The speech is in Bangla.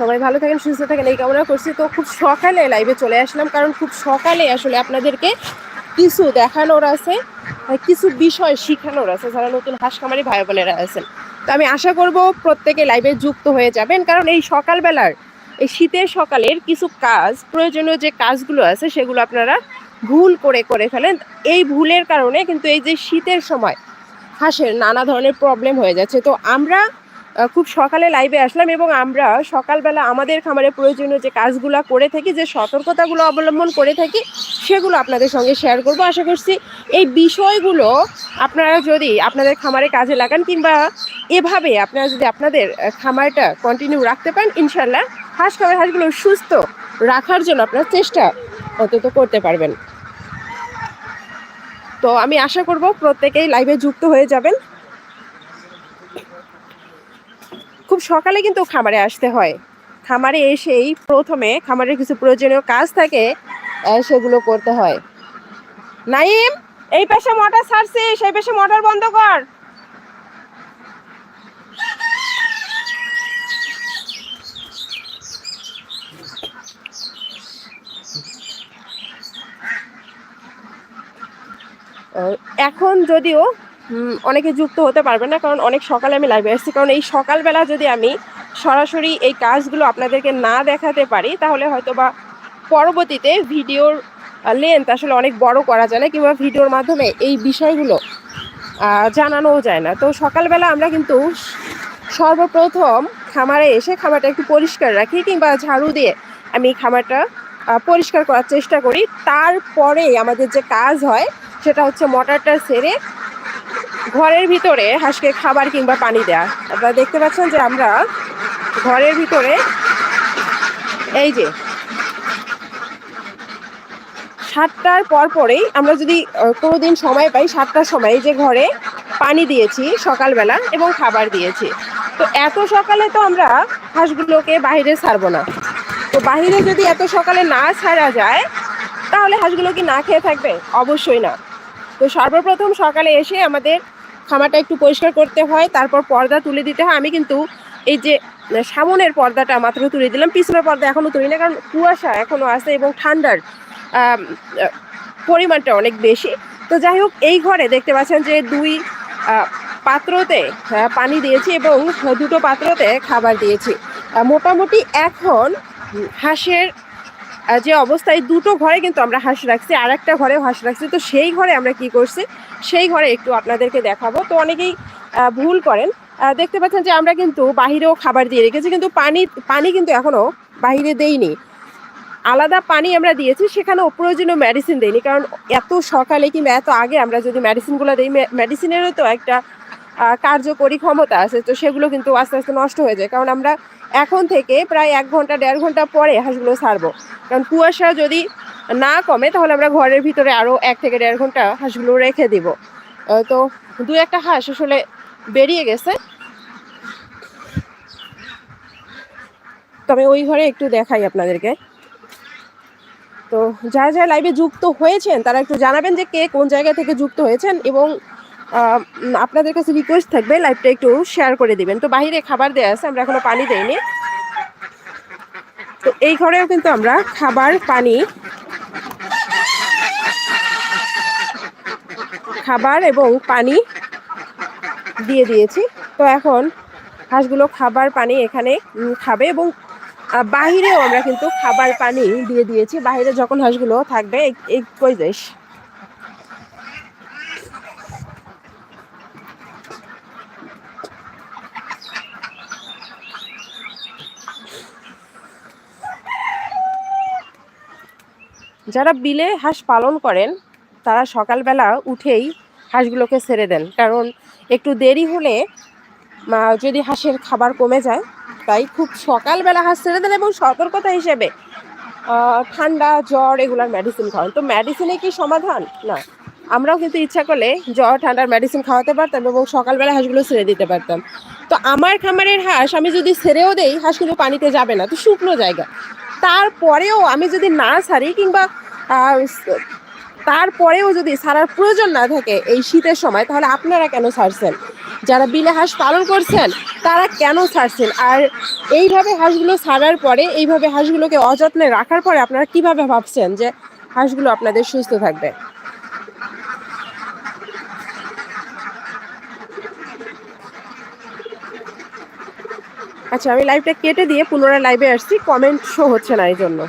সবাই ভালো থাকেন, সুস্থ থাকেন, এই কামনা করছি। তো খুব সকালে লাইভে চলে আসলাম, কারণ খুব সকালে আসলে আপনাদেরকে কিছু দেখানোর আছে কিছু বিষয় শিখানোর আছে, যারা নতুন হাঁস খামারি ভাই বোনেরা আছেন। তো আমি আশা করব প্রত্যেকে লাইভে যুক্ত হয়ে যাবেন, কারণ এই সকালবেলার, এই শীতের সকালের কিছু কাজ, প্রয়োজনীয় যে কাজগুলো আছে, সেগুলো আপনারা ভুল করে করে ফেলেন। এই ভুলের কারণে কিন্তু এই যে শীতের সময় হাঁসের নানা ধরনের প্রবলেম হয়ে যাচ্ছে। তো আমরা খুব সকালে লাইভে আসলাম এবং আমরা সকালবেলা আমাদের খামারে প্রয়োজনীয় যে কাজগুলো করে থাকি, যে সতর্কতাগুলো অবলম্বন করে থাকি, সেগুলো আপনাদের সঙ্গে শেয়ার করব। আশা করছি এই বিষয়গুলো আপনারা যদি আপনাদের খামারে কাজে লাগান কিংবা এভাবে আপনারা যদি আপনাদের খামারটা কন্টিনিউ রাখতে পারেন ইনশাল্লাহ হাঁস খামার হাঁসগুলো সুস্থ রাখার জন্য আপনার চেষ্টা অন্তত করতে পারবেন। তো আমি আশা করব প্রত্যেকেই লাইভে যুক্ত হয়ে যাবেন। খুব সকালে কিন্তু খামারে আসতে হয়। খামারে এসেই প্রথমে খামারের কিছু প্রয়োজনীয় কাজ থাকে সেগুলো করতে হয়। নাইম, এই পাশে মোটর ছাড়ছি সেই পাশে মোটর বন্ধ কর। এখন যদিও অনেকে যুক্ত হতে পারবে না, কারণ অনেক সকালে আমি লাইভে আসছি। কারণ এই সকালবেলা যদি আমি সরাসরি এই কাজগুলো আপনাদেরকে না দেখাতে পারি, তাহলে হয়তো বা পরবর্তীতে ভিডিওর লেন্থ আসলে অনেক বড় করা যায় না, কিংবা ভিডিওর মাধ্যমে এই বিষয়গুলো জানানোও যায় না। তো সকালবেলা আমরা কিন্তু সর্বপ্রথম খামারে এসে খামারটা একটু পরিষ্কার রাখি, কিংবা ঝাড়ু দিয়ে আমি খামারটা পরিষ্কার করার চেষ্টা করি। তারপরে আমাদের যে কাজ হয়, সেটা হচ্ছে মোটরটা সেরে ঘরের ভিতরে হাঁসকে খাবার কিংবা পানি দেওয়া আপনারা দেখতে পাচ্ছেন যে আমরা ঘরের ভিতরে এই যে সাতটার পর পরেই আমরা যদি আহ, কোনোদিন সময় পাই সাতটার সময় যে ঘরে পানি দিয়েছি সকালবেলা এবং খাবার দিয়েছি। তো এত সকালে তো আমরা হাঁসগুলোকে বাইরে ছাড়বো না। তো বাইরে যদি এত সকালে না ছাড়া যায় তাহলে হাঁসগুলো কি না খেয়ে থাকবে? অবশ্যই না। তো সর্বপ্রথম সকালে এসে আমাদের খামারটা একটু পরিষ্কার করতে হয়, তারপর পর্দা তুলে দিতে হয়। আমি কিন্তু এই যে সামনের পর্দাটা মাত্র তুলে দিলাম, পিছনের পর্দা এখনও তুলি না কারণ কুয়াশা এখনও আছে এবং ঠান্ডার পরিমাণটা অনেক বেশি। তো যাই হোক, এই ঘরে দেখতে পাচ্ছেন যে দুই পাত্রতে পানি দিয়েছি এবং দুটো পাত্রতে খাবার দিয়েছি। মোটামুটি এখন হাঁসের যে অবস্থায় দুটো ঘরে কিন্তু আমরা হাঁস রাখছি আর একটা ঘরেও হাঁস রাখছি। তো সেই ঘরে আমরা কি করছি? সেই ঘরে একটু আপনাদেরকে দেখাবো। তো অনেকেই ভুল করেন। দেখতে পাচ্ছেন যে আমরা কিন্তু বাহিরেও খাবার দিয়ে রেখেছি, কিন্তু পানি পানি কিন্তু এখনও বাহিরে দেইনি। আলাদা পানি আমরা দিয়েছি, সেখানেও প্রয়োজনীয় মেডিসিন দেইনি। কারণ এত সকালে কিংবা এত আগে আমরা যদি মেডিসিনগুলো দিই মেডিসিনেরও তো একটা কার্যকরী ক্ষমতা আছে, তো সেগুলো কিন্তু আস্তে আস্তে নষ্ট হয়ে যায়। কারণ আমরা এখন থেকে প্রায় এক ঘণ্টা, দেড় ঘণ্টা পরে হাঁসগুলো ছাড়বো। কারণ কুয়াশা যদি না কমে, তাহলে আমরা ঘরের ভিতরে আরও এক থেকে দেড় ঘণ্টা হাঁসগুলো রেখে দিব। তো দু একটা হাঁস আসলে বেরিয়ে গেছে। তবে ওই ঘরে একটু দেখাই আপনাদেরকে। তো যারা যারা লাইভে যুক্ত হয়েছেন, তারা একটু জানাবেন যে কে কোন জায়গা থেকে যুক্ত হয়েছেন এবং আপনাদের কাছে রিকোয়েস্ট থাকবে লাইভটা একটু শেয়ার করে দিবেন। তো বাইরে খাবার দেওয়া আছে, আমরা এখনও পানি দেইনি। তো এই ঘরেও কিন্তু আমরা খাবার, পানি, খাবার এবং পানি দিয়ে দিয়েছি। তো এখন হাঁসগুলো খাবার, পানি এখানে খাবে এবং বাহিরেও আমরা কিন্তু খাবার, পানি দিয়ে দিয়েছি। বাইরে যখন হাঁসগুলো থাকবে, এই- কই যাইস যারা বিলে হাঁস পালন করেন, তারা সকালবেলা উঠেই হাঁসগুলোকে ছেড়ে দেন। কারণ একটু দেরি হলে যদি হাঁসের খাবার কমে যায়, তাই খুব সকালবেলা হাঁস ছেড়ে দেন এবং সতর্কতা হিসেবে ঠান্ডা, জ্বর এগুলার মেডিসিন খাওয়ান। তো মেডিসিনে কি সমাধান? না। আমরাও কিন্তু ইচ্ছা করলে জ্বর, ঠান্ডার মেডিসিন খাওয়াতে পারতাম এবং সকালবেলা হাঁসগুলো ছেড়ে দিতে পারতাম। তো আমার খামারের হাঁস আমি যদি ছেড়েও দেই, হাঁসগুলো পানিতে যাবে না। তো শুকনো জায়গা। তারপরেও আমি যদি না সারি কিংবা তারপরেও যদি সারার প্রয়োজন না থাকে এই শীতের সময়, তাহলে আপনারা কেন সারছেন? যারা বিলে হাঁস পালন করছেন, তারা কেন ছাড়ছেন আর এইভাবে হাঁসগুলো সারার পরে, এইভাবে হাঁসগুলোকে অযত্নে রাখার পরে আপনারা কীভাবে ভাবছেন যে হাঁসগুলো আপনাদের সুস্থ থাকবে? আচ্ছা আমি লাইভটা কেটে দিয়ে পুনরায় লাইভে আসছি কমেন্ট শো হচ্ছে না এই জন্য